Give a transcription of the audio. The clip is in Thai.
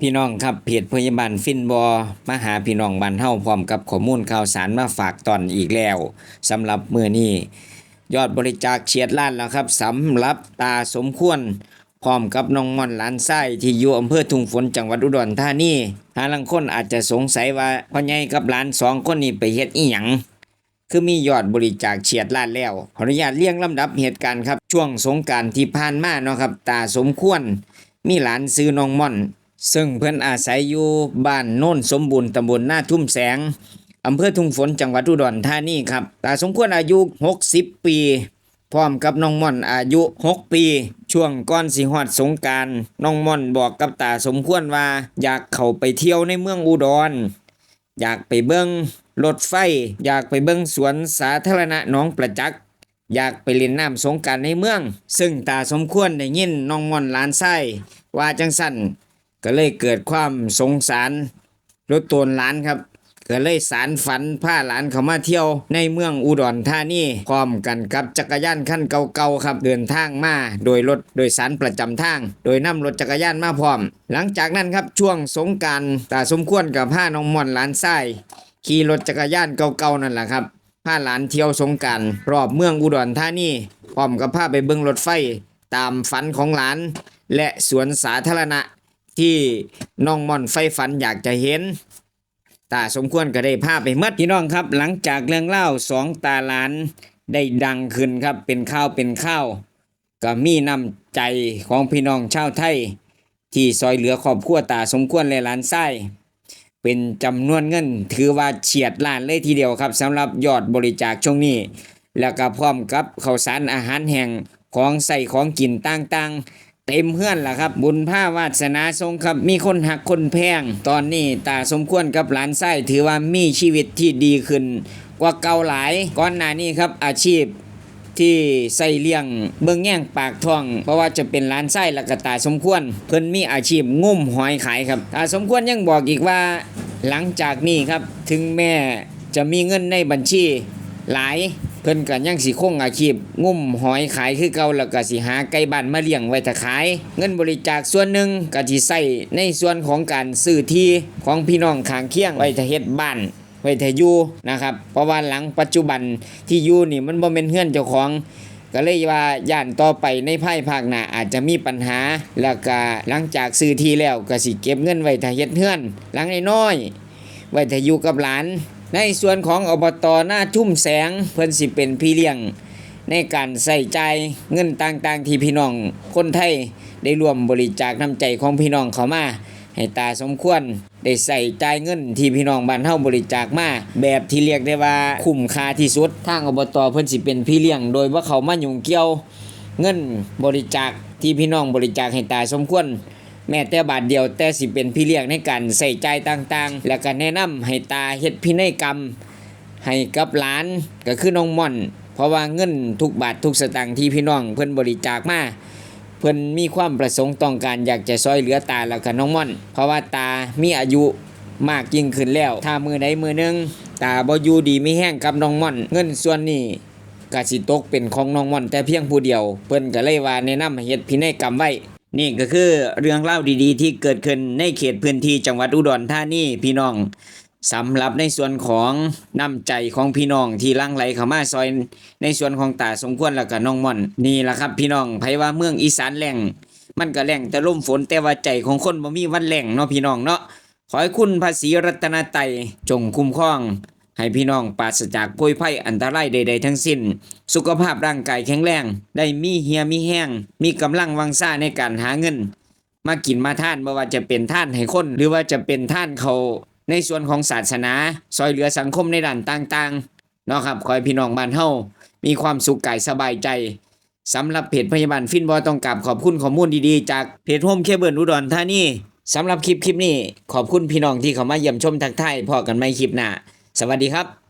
พี่น้องครับเพจพยาบาลฟินบอมาหาพี่น้องบ้านเฮาพร้อมกับข้อมูลข่าวสารมาฝากตอนอีกแล้วสำหรับมือนี้ยอดบริจาคเฉียดล้านแล้วครับสำหรับตาสมควรพร้อมกับน้องม่อนหลานไส้ที่อยู่อำเภอทุ่งฝนจังหวัดอุดรธานีหาลังคนอาจจะสงสัยว่าพ่อใหญ่กับหลานสองคนนี้ไปเฮ็ดอีหยังคือมียอดบริจาคเฉียดล้านแล้วขออนุญาตเรียงลำดับเหตุการณ์ครับช่วงสงการที่ผ่านมาเนาะครับตาสมควร มีหลานซื้อน้องม่อน ซึ่งเพิ่อนอาศัยอยู่บ้านโน่นสมบูรณ์ตำบลหน้าทุ่มแสงอำเภอทุ่งฝนจังหวัดอุดรธานีครับตาสมควรอายุ 60 ปี พร้อมกับน้องม่อนอายุ 6 ปี ช่วงก่อนสิฮอดสงการน้องม่อนบอกกับตาสมควรว่า อยากเข้าไปเที่ยวในเมืองอุดร อยากไปเบิ้งรถไฟ อยากไปเบิ้งสวนสาธารณะหน้องประจักษ์อยากไปเล่นน้ำสงการในเมือง ซึ่งตาสมควรได้ยินน้องม่อนหลานไส้ว่าจังสั่น ก็เลยเกิดความสงสารรถตนหลานครับก็เลยสารฝันพาหลานเขามาเที่ยวในเมืองอุดรธานีพร้อมกันกับจักรยานคันเก่าๆครับเดินทางมาโดยรถโดยสารประจำทาง โดยนำรถจักรยานมาพร้อม หลังจากนั้นครับช่วงสงการตาสมควรกับผ้าน้องม่อนหลานไส้ขี่รถจักรยานเก่าๆนั่นแหละครับพาหลานเที่ยวสงการรอบเมืองอุดรธานีพร้อมกับพาไปเบิ้งรถไฟตามฝันของหลาน และสวนสาธารณะ ที่น้องม่อนไฟฝันอยากจะเห็น ตาสมควรก็ได้พาพไปเมื่อพี่น้องครับ หลังจากเรื่องเล่าสองตาหลานได้ดังขึ้นครับเป็นข้าวเป็นข้าวก็มีน้ำใจของพี่น้องชาวไทย ที่ซอยเหลือครอบครัวตาสมควรและหลานไส้เป็นจำนวนเงิน ถือว่าเฉียดล้านเลยทีเดียวครับสำหรับยอดบริจาคช่วงนี้ แล้วก็พร้อมกับข้าวสารอาหารแห้งของใส่ของกินต่างๆ เต็มเพื่อนล่ะครับ บุญผ้าวาสนาทรงครับมีคนหักคนแพง ตอนนี้ตาสมควรกับหลานไส้ถือว่ามีชีวิตที่ดีขึ้น กว่าเก่าหลายก่อนหน้านี้ครับอาชีพที่ใส่เลี้ยงเบิ่งแย่งปากท้อง เพราะว่าจะเป็นร้านไส้และกตาสมควร เพิ่นมีอาชีพงุ่มหอยขายครับตาสมควรยังบอกอีกว่าหลังจากนี้ครับถึงแม่จะมีเงินในบัญชีหลาย เพิ่นก็ยังสิคงอาชีพ งุ่มหอยขายคือเก่าแล้วก็สิหาไก่บ้านมาเลี้ยงไว้ถ้าขาย เงินบริจาคส่วนหนึ่งก็สิใส่ในส่วนของการซื้อที่ของพี่น้องข้างเคียงไว้ถ้าเฮ็ดบ้านไว้แต่อยู่นะครับเพราะว่าหลังปัจจุบันที่อยู่นี่มันบ่แม่นเฮือนเจ้าของก็เลยว่าย่านต่อไปในภายภาคหน้าอาจจะมีปัญหา แล้วก็หลังจากซื้อที่แล้วก็สิเก็บเงินไว้ถ้าเฮ็ดเฮือน หลังน้อยๆไว้ถ้าอยู่กับหลาน ในส่วนของอบตหน้าทุ่มแสงเพิ่นสิเป็นพี่เลี้ยงในการใส่ใจเงินต่างๆ ที่พี่น้องคนไทยได้ร่วมบริจาคน้ำใจของพี่น้องเขามา ให้ตาสมควรได้ใส่จ่ายเงินที่พี่น้องบ้านเฮาบริจาคมาแบบที่เรียกได้ว่าคุ้มค่าที่สุดทางอบตเพิ่นสิเป็นพี่เลี้ยงโดยว่าเขามายุ่งเกี่ยวเงินบริจาคที่พี่น้องบริจาคให้ตาสมควร แม้แต่บาทเดียวแต่สิเป็นพี่เลี้ยงในการใส่ใจต่างๆ แล้วก็แนะนำให้ตาเฮ็ดพินัยกรรม ให้กับหลานก็คือน้องม่อน เพราะว่าเงินทุกบาททุกสตางค์ที่พี่น้องเพิ่นบริจาคมาเพิ่นมีความประสงค์ต้องการอยากจะซอยเหลือตาแล้วก็น้องม่อน เพราะว่าตามีอายุมากยิ่งขึ้นแล้ว ถ้ามือใดมือหนึง ตาบ่อยู่ดีไม่แห้งกับน้องม่อน เงินส่วนนี้ก็สิตกเป็นของน้องม่อน แต่เพียงผู้เดียว เพิ่นก็เลยว่าแนะนำให้เฮ็ดพินัยกรรมไว้ นี่ก็คือเรื่องเล่าดีๆ ที่เกิดขึ้นในเขตพื้นที่จังหวัดอุดรธานีพี่น้องสำหรับในส่วนของน้ำใจของพี่น้องที่ลังไหลเข้ามาซอยในส่วนของตาสมควรแล้วก็น้องม่อน นี่แหละครับ พี่น้องไผว่าเมืองอีสานแหล่ง มันก็แหล่งแต่ลมฝนแต่ว่าใจของคนบ่มีวันแหล่งเนาะพี่น้องเนาะขอให้คุณภาษีรัตนไตรัยจงคุ้มครอง ให้พี่น้องปราศจากโพยภัยอันตรายใด ๆ ทั้งสิ้น สุขภาพร่างกายแข็งแรง ได้มีเฮียมีแห้ง มีกำลังวังซ่าในการหาเงิน มากินมาท่านไม่ว่าจะเป็นท่านให้คน หรือว่าจะเป็นท่านเขาในส่วนของศาสนา ซอยเหลือสังคมในด้านต่างๆเนาะครับขอให้พี่น้องบ้านเฮามีความสุขกายสบายใจสำหรับเพจพยาบาลฟินบอต้องกราบขอบคุณข้อมูลดีๆ จากเพจโฮมเคเบิลอุดรธานีสำหรับคลิปคลิปนี้ ขอบคุณพี่น้องที่เข้ามาเยี่ยมชมทักทายพอกันไม่คลิปหน้า สวัสดีครับ